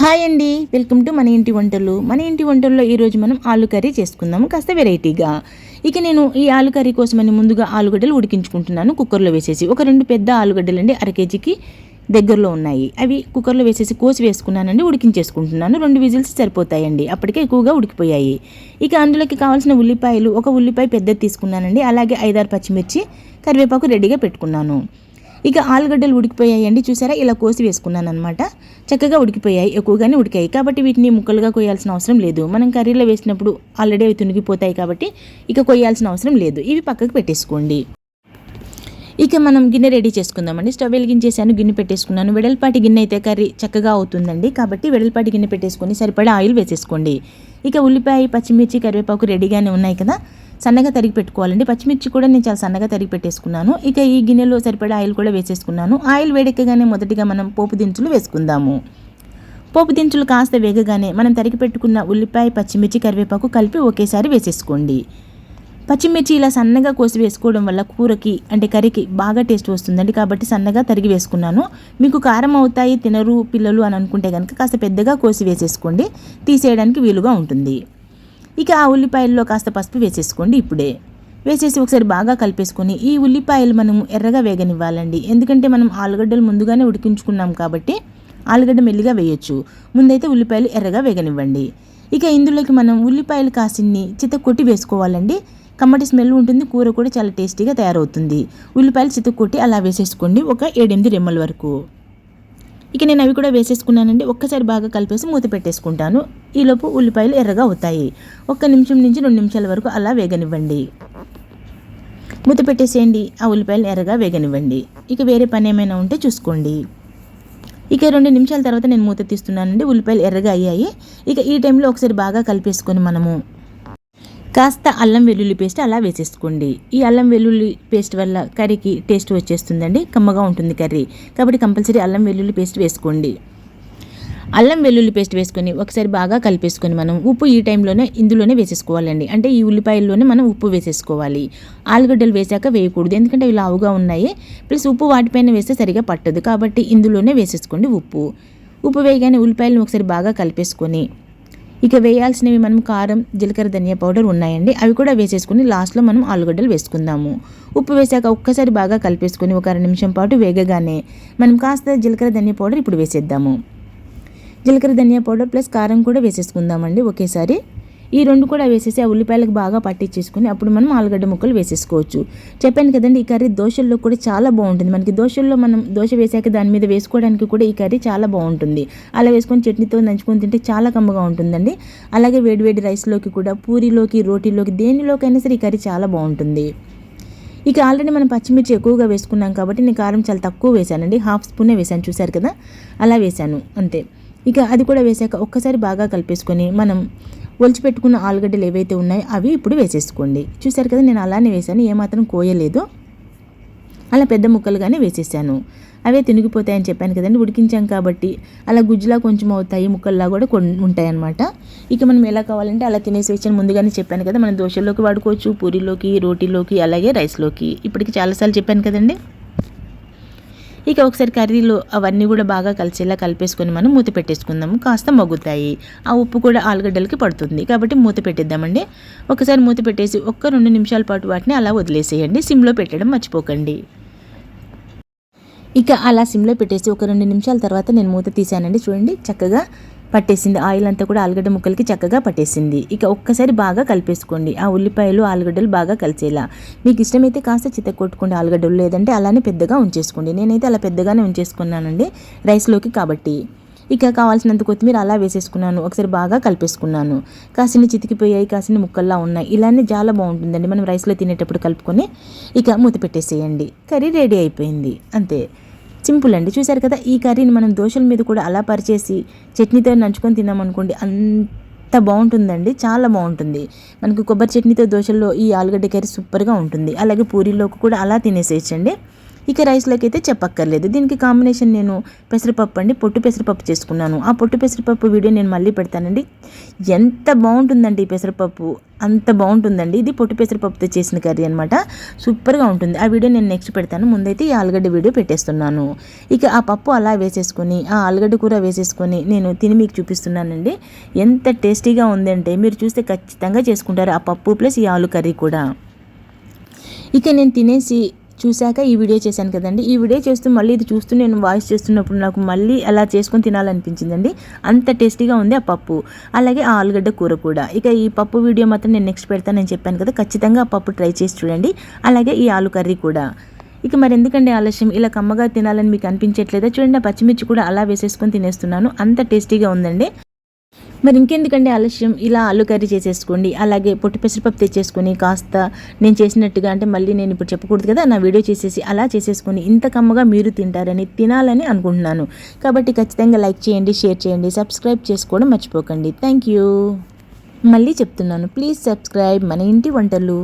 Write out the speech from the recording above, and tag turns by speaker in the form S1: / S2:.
S1: Hi అండి. Welcome to మన ఇంటి వంటలు. మన ఇంటి వంటల్లో ఈరోజు మనం ఆలు కర్రీ చేసుకుందాము. కాస్త వెరైటీగా. ఇక నేను ఈ ఆలు కర్రీ కోసమని ముందుగా ఆలుగడ్డలు ఉడికించుకుంటున్నాను. కుక్కర్లో వేసేసి ఒక రెండు పెద్ద ఆలుగడ్డలు అండి అర కేజీకి దగ్గరలో ఉన్నాయి. అవి కుక్కర్లో వేసేసి కోసి వేసుకున్నానండి ఉడికించేసుకుంటున్నాను. రెండు విజిల్స్ సరిపోతాయండి. అప్పటికే ఎక్కువగా ఉడికిపోయాయి. ఇక అందులోకి కావాల్సిన ఉల్లిపాయలు ఒక ఉల్లిపాయ పెద్దది తీసుకున్నానండి. అలాగే ఐదారు పచ్చిమిర్చి కరివేపాకు రెడీగా పెట్టుకున్నాను. ఇక ఆలుగడ్డలు ఉడికిపోయాయండి చూసారా? ఇలా కోసి వేసుకున్నాను అనమాట చక్కగా ఉడికిపోయాయి ఎక్కువగానే ఉడికాయి. కాబట్టి వీటిని ముక్కలుగా కొయ్యాల్సిన అవసరం లేదు. మనం కర్రీలో వేసినప్పుడు ఆల్రెడీ అవి తునిగిపోతాయి కాబట్టి ఇక కొయ్యాల్సిన అవసరం లేదు. ఇవి పక్కకు పెట్టేసుకోండి. ఇక మనం గిన్నె రెడీ చేసుకుందామండి. స్టవ్ వెలిగించేసాను గిన్నె పెట్టేసుకున్నాను. వెడల్పాటి గిన్నె అయితే కర్రీ చక్కగా అవుతుందండి. కాబట్టి వెడల్పాటి గిన్నె పెట్టేసుకొని సరిపడా ఆయిల్ వేసేసుకోండి. ఇక ఉల్లిపాయ పచ్చిమిర్చి కరివేపాకు రెడీగానే ఉన్నాయి కదా. సన్నగా తరిగి పెట్టుకోవాలండి. పచ్చిమిర్చి కూడా నేను చాలా సన్నగా తరిగి పెట్టేసుకున్నాను. ఇక ఈ గిన్నెలో సరిపడా ఆయిల్ కూడా వేసేసుకున్నాను. ఆయిల్ వేడెక్కగానే మొదటిగా మనం పోపు దినుసులు వేసుకుందాము. పోపు దినుసులు కాస్త వేగగానే మనం తరిగి పెట్టుకున్న ఉల్లిపాయ పచ్చిమిర్చి కరివేపాకు కలిపి ఒకేసారి వేసేసుకోండి. పచ్చిమిర్చి ఇలా సన్నగా కోసి వేసుకోవడం వల్ల కూరకి అంటే కర్రీకి బాగా టేస్ట్ వస్తుందండి. కాబట్టి సన్నగా తరిగి వేసుకున్నాను. మీకు కారం అవుతాయి తినరు పిల్లలు అని అనుకుంటే కనుక కాస్త పెద్దగా కోసి వేసేసుకోండి. తీసేయడానికి వీలుగా ఉంటుంది. ఇక ఆ ఉల్లిపాయల్లో కాస్త పసుపు వేసేసుకోండి ఇప్పుడే. వేసేసి ఒకసారి బాగా కలిపేసుకొని ఈ ఉల్లిపాయలు మనం ఎర్రగా వేగనివ్వాలండి. ఎందుకంటే మనం ఆలుగడ్డలు ముందుగానే ఉడికించుకున్నాం కాబట్టి ఆలుగడ్డ మెల్లిగా వేయొచ్చు. ముందైతే ఉల్లిపాయలు ఎర్రగా వేగనివ్వండి. ఇక ఇందులోకి మనం ఉల్లిపాయలు కాసిన్ని చిత కొట్టి వేసుకోవాలండి. కమ్మటి స్మెల్ ఉంటుంది కూర కూడా చాలా టేస్టీగా తయారవుతుంది. ఉల్లిపాయలు చిత్త కొట్టి అలా వేసేసుకోండి ఒక ఏడెనిమిది రెమ్మల వరకు. ఇక నేను అవి కూడా వేసేసుకున్నానండి. ఒక్కసారి బాగా కలిపేసి మూత పెట్టేసుకుంటాను. ఈలోపు ఉల్లిపాయలు ఎర్రగా అవుతాయి. ఒక్క నిమిషం నుంచి రెండు నిమిషాల వరకు అలా వేగనివ్వండి. మూత పెట్టేసేయండి. ఆ ఉల్లిపాయలు ఎర్రగా వేగనివ్వండి. ఇక వేరే పని ఏమైనా ఉంటే చూసుకోండి. ఇక రెండు నిమిషాల తర్వాత నేను మూత తీస్తున్నానండి. ఉల్లిపాయలు ఎర్రగా అయ్యాయి. ఇక ఈ టైంలో ఒకసారి బాగా కలిపేసుకొని మనము కాస్త అల్లం వెల్లుల్లి పేస్ట్ అలా వేసేసుకోండి. ఈ అల్లం వెల్లుల్లి పేస్ట్ వల్ల కర్రీకి టేస్ట్ వచ్చేస్తుందండి. కమ్మగా ఉంటుంది కర్రీ. కాబట్టి కంపల్సరీ అల్లం వెల్లుల్లి పేస్ట్ వేసుకోండి. అల్లం వెల్లుల్లి పేస్ట్ వేసుకొని ఒకసారి బాగా కలిపేసుకొని మనం ఉప్పు ఈ టైంలోనే ఇందులోనే వేసేసుకోవాలండి. అంటే ఈ ఉల్లిపాయల్లోనే మనం ఉప్పు వేసేసుకోవాలి. ఆలుగడ్డలు వేసాక వేయకూడదు. ఎందుకంటే అవి లావుగా ఉన్నాయి. ప్లస్ ఉప్పు వాటిపైన వేస్తే సరిగా పట్టదు. కాబట్టి ఇందులోనే వేసేసుకోండి ఉప్పు. ఉప్పు వేయగానే ఉల్లిపాయలను ఒకసారి బాగా కలిపేసుకొని ఇక వేయాల్సినవి మనం కారం జీలకర్ర ధనియా పౌడర్ ఉన్నాయండి. అవి కూడా వేసేసుకుని లాస్ట్లో మనం ఆలుగడ్డలు వేసుకుందాము. ఉప్పు వేసాక ఒక్కసారి బాగా కలిపేసుకొని ఒక అర నిమిషం పాటు వేగగానే మనం కాస్త జీలకర్ర ధనియా పౌడర్ ఇప్పుడు వేసేద్దాము. జీలకర్ర ధనియా పౌడర్ ప్లస్ కారం కూడా వేసేసుకుందామండి ఒకేసారి. ఈ రెండు కూడా వేసేసి ఆ ఉల్లిపాయలకు బాగా పట్టించేసుకుని అప్పుడు మనం ఆలుగడ్డ ముక్కలు వేసేసుకోవచ్చు. చెప్పాను కదండి ఈ కర్రీ దోశల్లో కూడా చాలా బాగుంటుంది. మనకి దోశల్లో మనం దోశ వేసాక దాని మీద వేసుకోవడానికి కూడా ఈ కర్రీ చాలా బాగుంటుంది. అలా వేసుకొని చట్నీతో నంచుకొని తింటే చాలా కమ్మగా ఉంటుందండి. అలాగే వేడివేడి రైస్లోకి కూడా పూరీలోకి రోటీలోకి దేనిలోకైనా సరే ఈ కర్రీ చాలా బాగుంటుంది. ఇక ఆల్రెడీ మనం పచ్చిమిర్చి ఎక్కువగా వేసుకున్నాం కాబట్టి నేను కారం చాలా తక్కువ వేశానండి. హాఫ్ స్పూనే వేశాను చూశారు కదా? అలా వేశాను అంతే. ఇక అది కూడా వేసాక ఒక్కసారి బాగా కలిపేసుకొని మనం ఒలిచిపెట్టుకున్న ఆలుగడ్డలు ఏవైతే ఉన్నాయో అవి ఇప్పుడు వేసేసుకోండి. చూసారు కదా నేను అలానే వేసాను ఏమాత్రం కోయలేదు. అలా పెద్ద ముక్కలుగానే వేసేసాను. అవే తినిగిపోతాయని చెప్పాను కదండి ఉడికించాం కాబట్టి అలా గుజ్జులా కొంచెం అవుతాయి ముక్కల్లా కూడా కొన్ని ఉంటాయన్నమాట. ఇక మనం ఎలా కావాలంటే అలా తినేసి వచ్చాను ముందుగానే చెప్పాను కదా మనం దోశల్లోకి వాడుకోవచ్చు పూరీలోకి రోటీలోకి అలాగే రైస్లోకి. ఇప్పటికి చాలాసార్లు చెప్పాను కదండి. ఇక ఒకసారి కర్రీలో అవన్నీ కూడా బాగా కలిసేలా కలిపేసుకొని మనం మూత పెట్టేసుకుందాము. కాస్త మగ్గుతాయి. ఆ ఉప్పు కూడా ఆలుగడ్డలకి పడుతుంది. కాబట్టి మూత పెట్టేద్దామండి. ఒకసారి మూత పెట్టేసి ఒక్క రెండు నిమిషాల పాటు వాటిని అలా వదిలేసేయండి. సిమ్లో పెట్టడం మర్చిపోకండి. ఇక అలా సిమ్లో పెట్టేసి ఒక రెండు నిమిషాల తర్వాత నేను మూత తీసానండి చూడండి చక్కగా పట్టేసింది. ఆయిల్ అంతా కూడా ఆలుగడ్డ ముక్కలకి చక్కగా పట్టేసింది. ఇక ఒక్కసారి బాగా కలిపేసుకోండి. ఆ ఉల్లిపాయలు ఆలుగడ్డలు బాగా కలిసేలా. మీకు ఇష్టమైతే కాస్త చిత్త కొట్టుకోండి ఆలుగడ్డలు లేదంటే అలానే పెద్దగా ఉంచేసుకోండి. నేనైతే అలా పెద్దగానే ఉంచేసుకున్నానండి రైస్లోకి కాబట్టి. ఇక కావాల్సినంత కొత్తిమీర అలా వేసేసుకున్నాను. ఒకసారి బాగా కలిపేసుకున్నాను. కాసిన చితికిపోయాయి కాసిన ముక్కల్లా ఉన్నాయి. ఇలానే చాలా బాగుంటుందండి. మనం రైస్లో తినేటప్పుడు కలుపుకొని ఇక మూత పెట్టేసేయండి. కర్రీ రెడీ అయిపోయింది. అంతే. సింపుల్ అండి చూసారు కదా ఈ కర్రీని మనం దోశల మీద కూడా అలా పరిచేసి చట్నీతో నంచుకొని తిన్నామనుకోండి అంత బాగుంటుందండి చాలా బాగుంటుంది. మనకు కొబ్బరి చట్నీతో దోశల్లో ఈ ఆలుగడ్డ కర్రీ సూపర్గా ఉంటుంది. అలాగే పూరీలోకి కూడా అలా తినేసేయచ్చండి. ఇక రైస్లోకి అయితే చెప్పక్కర్లేదు. దీనికి కాంబినేషన్ నేను పెసరపప్పు అండి. పొట్టు పెసరపప్పు చేసుకున్నాను. ఆ పొట్టు పెసరపప్పు వీడియో నేను మళ్ళీ పెడతానండి. ఎంత బాగుంటుందండి ఈ పెసరపప్పు? అంత బాగుంటుందండి. ఇది పొట్టు పెసరపప్పుతో చేసిన కర్రీ అనమాట సూపర్గా ఉంటుంది. ఆ వీడియో నేను నెక్స్ట్ పెడతాను. ముందైతే ఈ ఆలుగడ్డ వీడియో పెట్టేస్తున్నాను. ఇక ఆ పప్పు అలా వేసేసుకొని ఆ ఆలుగడ్డ కూర వేసేసుకొని నేను తిని మీకు చూపిస్తున్నానండి. ఎంత టేస్టీగా ఉందంటే మీరు చూస్తే ఖచ్చితంగా చేసుకుంటారు ఆ పప్పు ప్లస్ ఈ ఆలు కర్రీ కూడా. ఇక నేను తినేసి చూశాక ఈ వీడియో చేశాను కదండి. ఈ వీడియో చేస్తూ మళ్ళీ ఇది చూస్తూ నేను వాయిస్ చేస్తున్నప్పుడు నాకు మళ్ళీ అలా చేసుకొని తినాలనిపించిందండి. అంత టేస్టీగా ఉంది ఆ పప్పు. అలాగే ఆ ఆలుగడ్డ కూర కూడా. ఇక ఈ పప్పు వీడియో మాత్రం నేను నెక్స్ట్ పెడతానని చెప్పాను కదా. ఖచ్చితంగా ఆ పప్పు ట్రై చేసి చూడండి. అలాగే ఈ ఆలు కర్రీ కూడా. ఇక మరి ఎందుకండి ఆలస్యం? ఇలా కమ్మగా తినాలని మీకు అనిపించట్లేదా? చూడండి పచ్చిమిర్చి కూడా అలా వేసేసుకొని తినేస్తున్నాను. అంత టేస్టీగా ఉందండి. మరి ఇంకెందుకండి ఆలస్యం? ఇలా ఆలు కర్రీ చేసేసుకోండి అలాగే పొట్టు పెసరపప్పు తెచ్చేసుకొని కాస్త నేను చేసినట్టుగా అంటే మళ్ళీ నేను ఇప్పుడు చెప్పకూడదు కదా నా వీడియో చేసేసి అలా చేసేసుకొని ఇంత కమ్మగా మీరు తింటారని తినాలని అనుకుంటున్నాను. కాబట్టి ఖచ్చితంగా లైక్ చేయండి షేర్ చేయండి సబ్స్క్రైబ్ చేసుకోవడం మర్చిపోకండి. Thank you. మళ్ళీ చెప్తున్నాను ప్లీజ్ సబ్స్క్రైబ్ మన ఇంటి వంటలు.